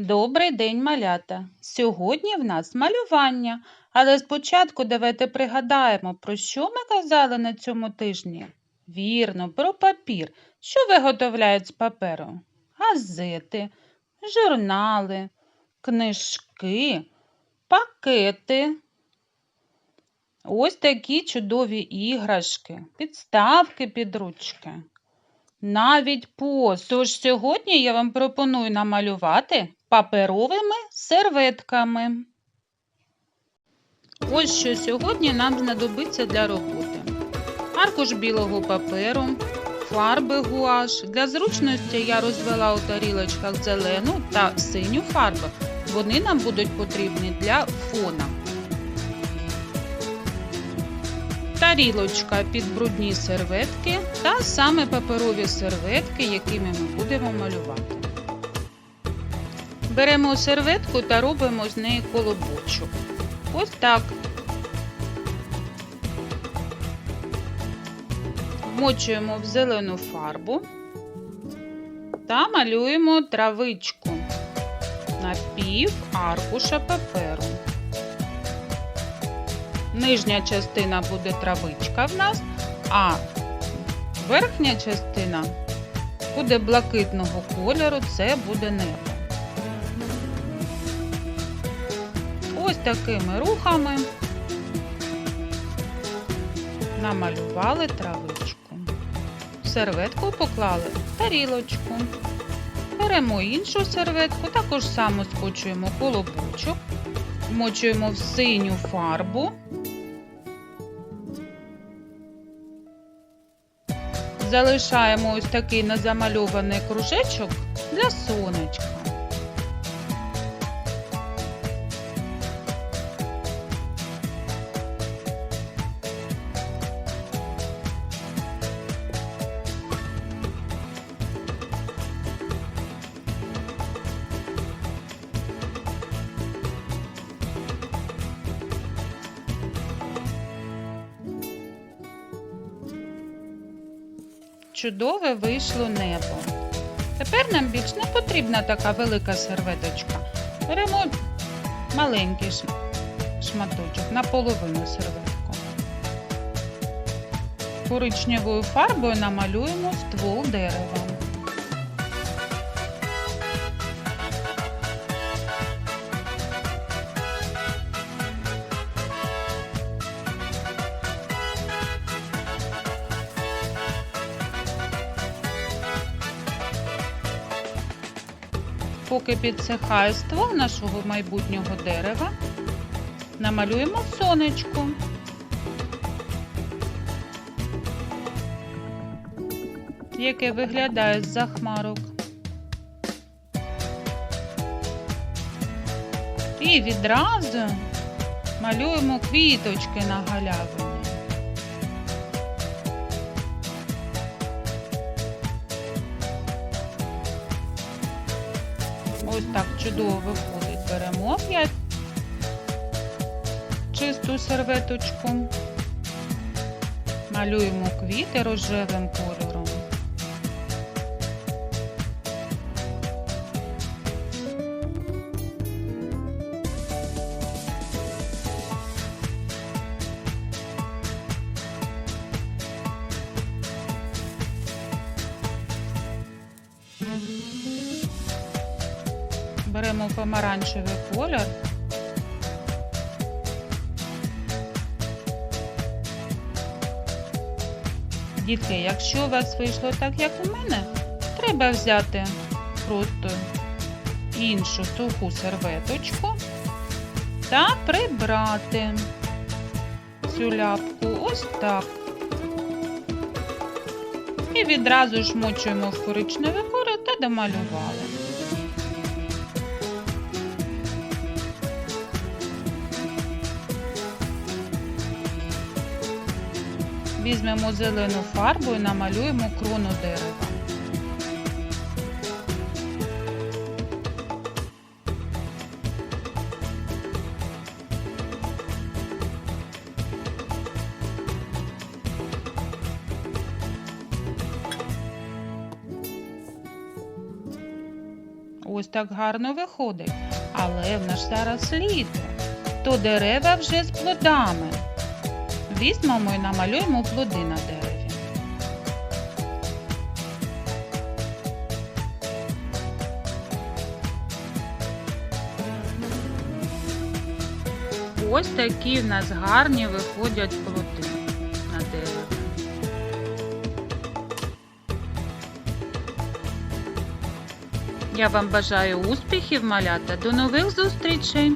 Добрий день, малята! Сьогодні в нас малювання, але спочатку давайте пригадаємо, про що ми казали на цьому тижні. Вірно, про папір. Що виготовляють з паперу? Газети, журнали, книжки, пакети. Ось такі чудові іграшки, підставки під ручки. Навіть посуд. Тож сьогодні я вам пропоную намалювати паперовими серветками. Ось що сьогодні нам знадобиться для роботи. Аркуш білого паперу, фарби гуаш. Для зручності я розвела у тарілочках зелену та синю фарбу. Вони нам будуть потрібні для фона. тарілочка під брудні серветки та саме паперові серветки, якими ми будемо малювати. Беремо серветку та робимо з неї колобочок. Ось так. Вмочуємо в зелену фарбу та малюємо травичку на пів аркуша паперу. Нижня частина буде травичка в нас, а верхня частина буде блакитного кольору, це буде небо. Ось такими рухами намалювали травичку. В серветку поклали тарілочку. Беремо іншу серветку, також само скочуємо колобочок, вмочуємо в синю фарбу. залишаємо ось такий незамальований кружечок для сонечка. Чудове вийшло небо. Тепер нам більш не потрібна така велика серветочка. Беремо маленький шматочок наполовину серветку. Коричневою фарбою намалюємо ствол дерева. Поки підсихає ствол нашого майбутнього дерева, намалюємо сонечко. Яке виглядає з-за хмарок. І відразу малюємо квіточки на галявині. Ось так чудово виходить. Беремо 5 чисту серветочку, малюємо квіти рожевим кольором. Беремо помаранчевий колір. Дітки, якщо у вас вийшло так, як у мене, треба взяти просто іншу суху серветочку та прибрати цю ляпку ось так. І відразу ж мочуємо в коричневий колір та домалювали. Візьмемо зелену фарбу і намалюємо крону дерева. ось так гарно виходить. Але в нас зараз літо, то дерева вже з плодами. Візьмемо і намалюємо плоди на дереві. Ось такі в нас гарні виходять плоди на дереві. Я вам бажаю успіхів, малята. До нових зустрічей!